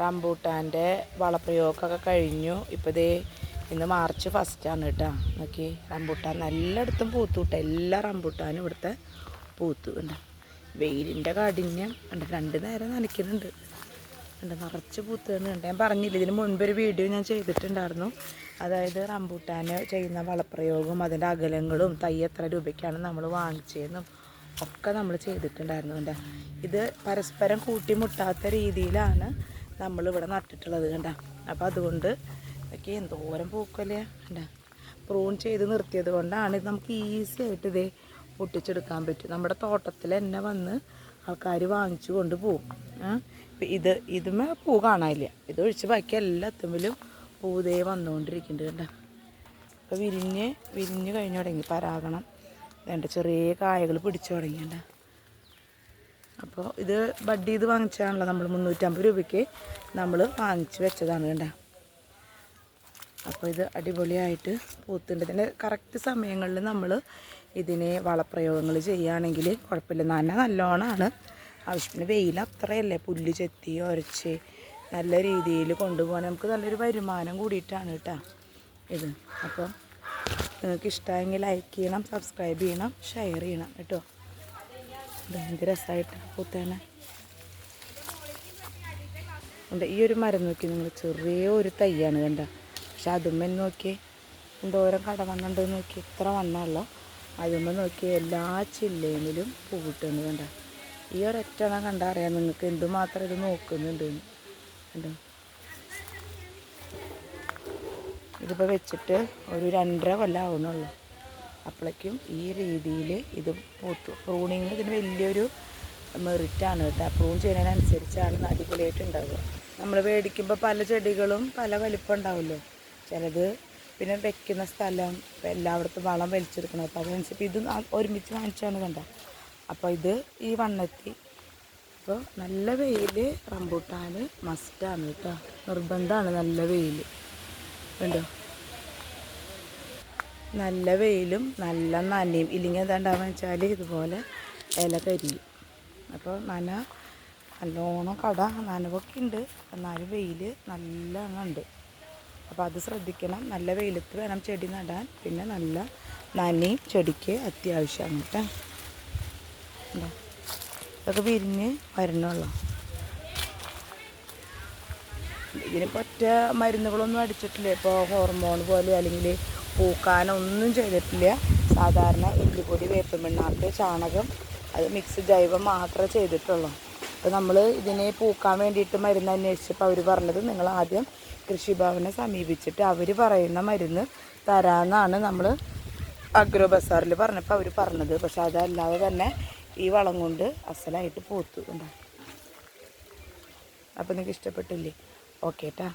റംബൂട്ടാന്റെ വളപ്രയോഗമൊക്കെ കഴിഞ്ഞു. ഇപ്പോൾ ദേ ഇന്ന് മാർച്ച് ഫസ്റ്റാണ് കേട്ടോ. നോക്കി റംബൂട്ടാൻ എല്ലായിടത്തും പൂത്തു കേട്ടോ. എല്ലാ റംബൂട്ടാനും ഇവിടുത്തെ പൂത്തു ഉണ്ട് വെയിലിന്റെ കാഠിന്യം ഉണ്ട് രണ്ട് നേരം നനയ്ക്കുന്നുണ്ട്. ഉണ്ട് നിറച്ച് പൂത്തുകളുണ്ട് ഞാൻ പറഞ്ഞില്ല ഇതിന് മുൻപൊരു വീഡിയോ ഞാൻ ചെയ്തിട്ടുണ്ടായിരുന്നു. അതായത് റംബൂട്ടാൻ ചെയ്യുന്ന വളപ്രയോഗവും അതിന്റെ അകലങ്ങളും തൈ എത്ര രൂപയ്ക്കാണ് നമ്മൾ വാങ്ങിച്ചതെന്നും ഒക്കെ നമ്മൾ ചെയ്തിട്ടുണ്ടായിരുന്നു കണ്ട. ഇത് പരസ്പരം കൂട്ടിമുട്ടാത്ത രീതിയിലാണ് നമ്മളിവിടെ നട്ടിട്ടുള്ളത് കണ്ട. അപ്പോൾ അതുകൊണ്ട് ഇതൊക്കെ എന്തോരം പൂക്കല്ലേ? കണ്ട. പ്രൂൺ ചെയ്ത് നിർത്തിയത് കൊണ്ടാണ് ഇത് നമുക്ക് ഈസി ആയിട്ട് ഇതേ പൊട്ടിച്ചെടുക്കാൻ പറ്റും. നമ്മുടെ തോട്ടത്തിൽ തന്നെ വന്ന് ആൾക്കാർ വാങ്ങിച്ചു കൊണ്ട് പോവും. ഇത് ഇതുമേ പൂ കാണാനില്ല. ഇത് ഒഴിച്ച് ബാക്കി എല്ലാത്തുമ്പിലും പൂതേ വന്നുകൊണ്ടിരിക്കുന്നുണ്ട് കണ്ട. ഇപ്പം വിരിഞ്ഞ് വിരിഞ്ഞ് കഴിഞ്ഞു തുടങ്ങി. പരാഗണം വേണ്ട ചെറിയ കായകൾ പിടിച്ചു തുടങ്ങിയണ്ട അപ്പോൾ ഇത് ബഡ് ചെയ്ത് വാങ്ങിച്ചതാണല്ലോ നമ്മൾ മുന്നൂറ്റമ്പത് രൂപയ്ക്ക് നമ്മൾ വാങ്ങിച്ച് വെച്ചതാണ് കണ്ട. അപ്പോൾ ഇത് അടിപൊളിയായിട്ട് പൂത്തുണ്ട് ഇതിന്റെ കറക്റ്റ് സമയങ്ങളിൽ നമ്മൾ ഇതിനെ വളപ്രയോഗങ്ങൾ ചെയ്യുകയാണെങ്കിൽ കുഴപ്പമില്ല. നന നല്ലോണമാണ്. ആവശ്യത്തിന് വെയിൽ അത്രയല്ലേ പുല്ല് ചെത്തി ഉരച്ച് നല്ല രീതിയിൽ കൊണ്ടുപോകാൻ നമുക്ക് നല്ലൊരു വരുമാനം കൂടിയിട്ടാണ് കേട്ടോ ഇത്. അപ്പോൾ നിങ്ങൾക്ക് ഇഷ്ടമായെങ്കിൽ ലൈക്ക് ചെയ്യണം സബ്സ്ക്രൈബ് ചെയ്യണം ഷെയർ ചെയ്യണം കേട്ടോ. ഇത് എന്ത് രസമായിട്ട് പൂത്തേനെ. ഉണ്ട് ഈ ഒരു മരം നോക്കി നിങ്ങൾ ചെറിയ ഒരു തൈയാണ് കണ്ട? പക്ഷെ അതുമ്മ നോക്കി എന്തോരം കട വന്നുണ്ട് നോക്കി. ഇത്ര വണ്ണമല്ലോ. അതുമ്മ നോക്കി. എല്ലാ ചില്ലയിലും പൂവിട്ടുണ്ട് കണ്ട? ഈ ഒരൊറ്റ കണ്ട അറിയാം നിങ്ങൾക്ക് എന്തുമാത്രം ഇത് നോക്കുന്നുണ്ട്. കണ്ടോ? ഇതിപ്പോൾ വെച്ചിട്ട് ഒരു രണ്ടര കൊല്ലം ആവുന്നുള്ളൂ. അപ്പോഴേക്കും ഈ രീതിയിൽ ഇത് പൂത്തു. പ്രൂണിങ് ഇതിന് വലിയൊരു മെറിറ്റാണ് കേട്ടോ. പ്രൂൺ ചെയ്യുന്നതിനനുസരിച്ചാണ് അടിപൊളിയായിട്ട് ഉണ്ടാവുക. നമ്മൾ മേടിക്കുമ്പോൾ പല ചെടികളും പല വലിപ്പം ഉണ്ടാവുമല്ലോ. ചിലത് പിന്നെ വെക്കുന്ന സ്ഥലം എല്ലായിടത്തും വളം വലിച്ചെടുക്കണം. അപ്പോൾ അതനുസരിച്ച് ഇത് ഒരുമിച്ച് വാങ്ങിച്ചാണ് കണ്ട അപ്പോൾ ഇത് ഈ വണ്ണെത്തി. അപ്പോൾ നല്ല വെയിൽ റംബൂട്ടാൻ മസ്റ്റാണ് കേട്ടോ. നിർബന്ധമാണ് നല്ല വെയിൽ കണ്ടോ? നല്ല വെയിലും നല്ല നനയും. ഇല്ലെങ്കിൽ എന്താണ്ടാവുക വെച്ചാൽ ഇതുപോലെ ഇല കരിയും. അപ്പോൾ നന നല്ലോണം കട നനവൊക്കെ ഉണ്ട്. എന്നാലും വെയിൽ നല്ലോണം ഉണ്ട് അപ്പോൾ അത് ശ്രദ്ധിക്കണം. നല്ല വെയിലത്ത് വേണം ചെടി നടാൻ. പിന്നെ നല്ല നനയും ചെടിക്ക് അത്യാവശ്യമാണ് കേട്ടോ? ഇതൊക്കെ വിരിഞ്ഞ് വരണുള്ളൂ. ഇതിനിപ്പോൾ ഒറ്റ മരുന്നുകളൊന്നും അടിച്ചിട്ടില്ല. ഇപ്പോൾ ഹോർമോൺ പോലെ അല്ലെങ്കിൽ പൂക്കാനൊന്നും ചെയ്തിട്ടില്ല. സാധാരണ ഇല്ലിപ്പൊടി വേപ്പൻ പിണ്ണാക്ക് ചാണകം അത് മിക്സ് ജൈവം മാത്രമേ ചെയ്തിട്ടുള്ളൂ. അപ്പോൾ നമ്മൾ ഇതിനെ പൂക്കാൻ വേണ്ടിയിട്ട് മരുന്ന് അന്വേഷിച്ചപ്പോൾ അവർ പറഞ്ഞത് നിങ്ങൾ ആദ്യം കൃഷിഭവനെ സമീപിച്ചിട്ട് അവർ പറയുന്ന മരുന്ന് തരാമെന്നാണ് നമ്മൾ അഗ്രോ ബസാറിൽ പറഞ്ഞപ്പോൾ അവർ പറഞ്ഞത്. പക്ഷെ അതല്ലാതെ തന്നെ ഈ വളം കൊണ്ട് അസലായിട്ട് പൂത്തു. ഉണ്ടാകും അപ്പോൾ നിങ്ങൾക്ക് ഇഷ്ടപ്പെട്ടില്ലേ? ഓക്കെ ട്ടാ